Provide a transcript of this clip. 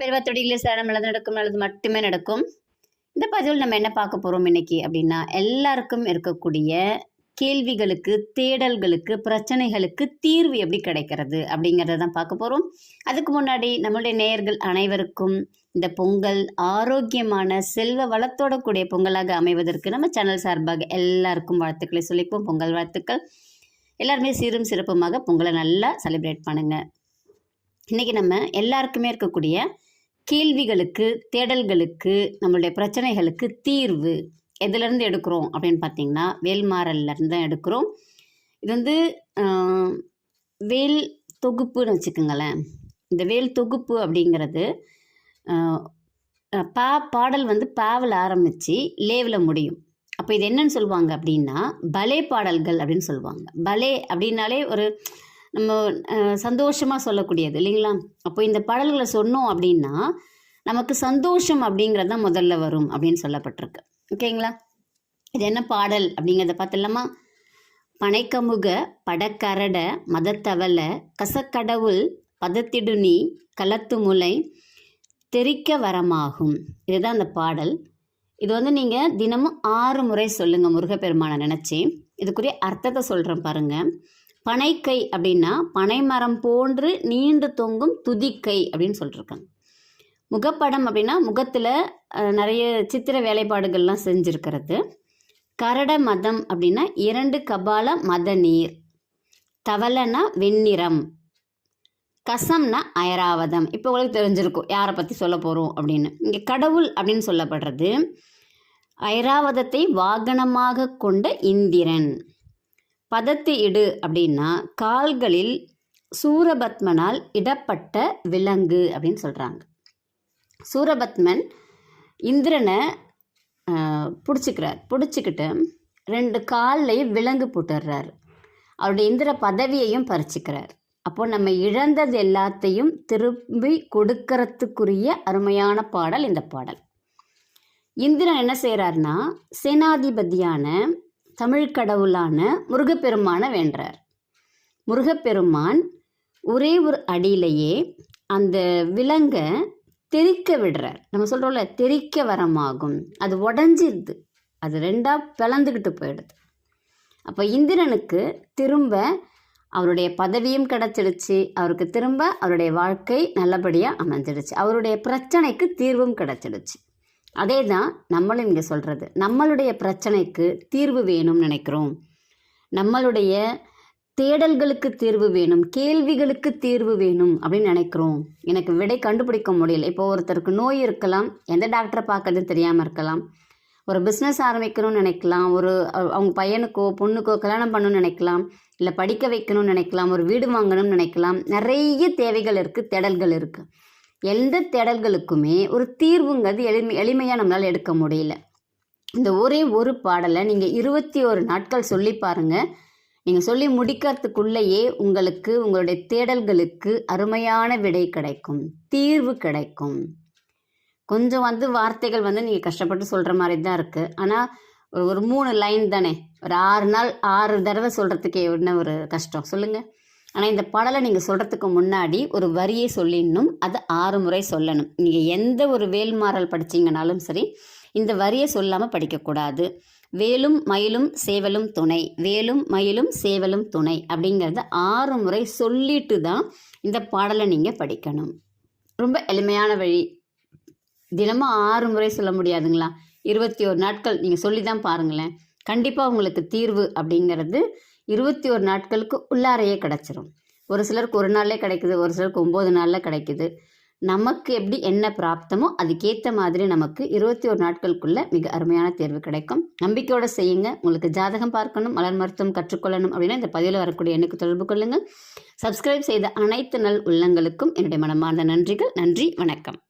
பெருவா தொடியில் நல்லது நடக்கும் நல்லது மட்டுமே நடக்கும். இந்த பதிவில் நம்ம என்ன பார்க்க போகிறோம் இன்னைக்கு அப்படின்னா எல்லாருக்கும் இருக்கக்கூடிய கேள்விகளுக்கு தேடல்களுக்கு பிரச்சனைகளுக்கு தீர்வு எப்படி கிடைக்கிறது அப்படிங்கிறத தான் பார்க்க போகிறோம் அதுக்கு முன்னாடி நம்மளுடைய நேயர்கள் அனைவருக்கும் இந்த பொங்கல் ஆரோக்கியமான செல்வ வளத்தோட கூடிய பொங்கலாக அமைவதற்கு நம்ம சேனல் சார்பாக எல்லாருக்கும் வாழ்த்துக்களை சொல்லிப்போம் பொங்கல் வாழ்த்துக்கள். எல்லாருமே சீரும் சிறப்புமாக பொங்கலை நல்லா செலிப்ரேட் பண்ணுங்கள் இன்றைக்கி நம்ம எல்லாருக்குமே இருக்கக்கூடிய கேள்விகளுக்கு தேடல்களுக்கு நம்மளுடைய பிரச்சனைகளுக்கு தீர்வு எதுலேருந்து எடுக்கிறோம் அப்படின்னு பார்த்தீங்கன்னா வேல்மாறல்லேருந்து தான் எடுக்கிறோம். இது வந்து வேல் தொகுப்புன்னு வச்சுக்கோங்களேன். இந்த வேல் தொகுப்பு அப்படிங்கிறது பா பாடல் வந்து பாவில் ஆரம்பித்து லேவில் முடியும். அப்போ இது என்னன்னு சொல்லுவாங்க அப்படின்னா பலே பாடல்கள் அப்படின்னு சொல்லுவாங்க. பலே அப்படின்னாலே ஒரு நம்ம சந்தோஷமாக சொல்லக்கூடியது இல்லைங்களா? அப்போ இந்த பாடல்களை சொன்னோம் அப்படின்னா நமக்கு சந்தோஷம் அப்படிங்கிறது தான் முதல்ல வரும் அப்படின்னு சொல்லப்பட்டிருக்கு. ஓகேங்களா? இது என்ன பாடல் அப்படிங்கிறத பார்த்துலாமா பனைக்கமுக படக்கரட மதத்தவல கசக்கடவுள் பதத்திடுனி களத்து முலை தெரிக்க வரமாகும். இதுதான் அந்த பாடல். இது வந்து நீங்கள் தினமும் ஆறு முறை சொல்லுங்கள் முருகப்பெருமானை நினச்சி. இதுக்குரிய அர்த்தத்தை சொல்கிறேன் பாருங்கள் பனைக்கை அப்படின்னா பனைமரம் போன்று நீண்டு தொங்கும் துதிக்கை அப்படின்னு சொல்லியிருக்காங்க முகப்படம் அப்படின்னா முகத்தில் நிறைய சித்திர வேலைப்பாடுகள்லாம் செஞ்சுருக்கிறது. கரட மதம் அப்படின்னா இரண்டு கபால மத நீர். தவளைனா வெண்ணிறம். கசம்னா அயராவதம். இப்போ உங்களுக்கு தெரிஞ்சிருக்கும் யாரை பற்றி சொல்ல போகிறோம் அப்படின்னு. இங்கே கடவுள் அப்படின்னு சொல்லப்படுறது ஐராவதத்தை வாகனமாக கொண்ட இந்திரன். பதத்து இடு அப்படின்னா கால்களில் சூரபத்மனால் இடப்பட்ட விலங்கு அப்படின்னு சொல்கிறாங்க சூரபத்மன் இந்திரனை பிடிச்சிக்கிறார். பிடிச்சிக்கிட்டு ரெண்டு கால்லையும் விலங்கு போட்டுடுறாரு அவருடைய இந்திர பதவியையும் பறிச்சுக்கிறார். அப்போ நம்ம இழந்தது எல்லாத்தையும் திரும்பி கொடுக்கறதுக்குரிய அருமையான பாடல் இந்த பாடல். இந்திரன் என்ன செய்கிறாருன்னா சேனாதிபதியான தமிழ் கடவுளான முருகப்பெருமானை வேண்டார் முருகப்பெருமான் ஒரே ஒரு அடியிலேயே அந்த விலங்கை தெறிக்க விடுறார். நம்ம சொல்கிறோம்ல தெறிக்க வரமாகும். அது உடஞ்சிருது. அது ரெண்டாக பிளந்துக்கிட்டு போயிடுது. அப்போ இந்திரனுக்கு திரும்ப அவருடைய பதவியும் கிடச்சிடுச்சு. அவருக்கு திரும்ப அவருடைய வாழ்க்கை நல்லபடியாக அமைஞ்சிடுச்சு. அவருடைய பிரச்சனைக்கு தீர்வும் கிடச்சிடுச்சு. அதே தான் நம்மளும் இங்கே சொல்கிறது நம்மளுடைய பிரச்சனைக்கு தீர்வு வேணும்னு நினைக்கிறோம். நம்மளுடைய தேடல்களுக்கு தீர்வு வேணும் கேள்விகளுக்கு தீர்வு வேணும் அப்படின்னு நினைக்கிறோம். எனக்கு விடை கண்டுபிடிக்க முடியல. இப்போ ஒருத்தருக்கு நோய் இருக்கலாம் எந்த டாக்டரை பார்க்கறதுன்னு தெரியாமல் இருக்கலாம் ஒரு பிஸ்னஸ் ஆரம்பிக்கணும்னு நினைக்கலாம் ஒரு அவங்க பையனுக்கோ பொண்ணுக்கோ கல்யாணம் பண்ணணும்னு நினைக்கலாம் இல்லை படிக்க வைக்கணும்னு நினைக்கலாம் ஒரு வீடு வாங்கணும்னு நினைக்கலாம் நிறைய தேவைகள் இருக்குது தேடல்கள் இருக்குது எந்த தேடல்களுக்குமே ஒரு தீர்வுங்கிறது எளிமை எளிமையாக நம்மளால் எடுக்க முடியல. இந்த ஒரே ஒரு பாடலை நீங்கள் இருபத்தி ஒரு நாட்கள் சொல்லி பாருங்கள் நீங்கள் சொல்லி முடிக்கிறதுக்குள்ளேயே உங்களுக்கு உங்களுடைய தேடல்களுக்கு அருமையான விடை கிடைக்கும் தீர்வு கிடைக்கும். கொஞ்சம் வந்து வார்த்தைகள் வந்து நீங்கள் கஷ்டப்பட்டு சொல்கிற மாதிரி தான் இருக்குது ஆனால் ஒரு ஒரு மூணு லைன் தானே. ஒரு ஆறு நாள் ஆறு தடவை சொல்கிறதுக்கு என்ன ஒரு கஷ்டம்? சொல்லுங்கள் ஆனால் இந்த பாடலை நீங்கள் சொல்கிறதுக்கு முன்னாடி ஒரு வரியை சொல்லிடணும். அது ஆறு முறை சொல்லணும். நீங்கள் எந்த ஒரு வேல்மாறல் படிச்சிங்கனாலும் சரி இந்த வரியை சொல்லாமல் படிக்கக்கூடாது. வேலும் மயிலும் சேவலும் துணை. வேலும் மயிலும் சேவலும் துணை அப்படிங்கிறத ஆறு முறை சொல்லிட்டு தான் இந்த பாடலை நீங்கள் படிக்கணும். ரொம்ப எளிமையான வழி. தினமும் ஆறு முறை சொல்ல முடியாதுங்களா? இருபத்தி ஒரு நாட்கள். நீங்கள் சொல்லி தான் பாருங்களேன். கண்டிப்பாக உங்களுக்கு தீர்வு அப்படிங்கிறது இருபத்தி ஒரு நாட்களுக்கு உள்ளாரையே கிடச்சிரும். ஒரு சிலருக்கு ஒரு நாள்லே கிடைக்குது ஒரு சிலருக்கு ஒம்பது நாளில் கிடைக்குது. நமக்கு எப்படி என்ன பிராப்தமோ அதுக்கேற்ற மாதிரி நமக்கு இருபத்தி ஒரு நாட்களுக்குள்ள மிக அருமையான தேர்வு கிடைக்கும். நம்பிக்கையோட செய்யுங்க. உங்களுக்கு ஜாதகம் பார்க்கணும் மலர் மருத்துவம் கற்றுக்கொள்ளணும் அப்படின்னா இந்த பதிவில் வரக்கூடிய எனக்கு தொடர்பு கொள்ளுங்கள். சப்ஸ்கிரைப் செய்த அனைத்து நல் உள்ளங்களுக்கும் என்னுடைய மனமார்ந்த நன்றிகள். நன்றி வணக்கம்.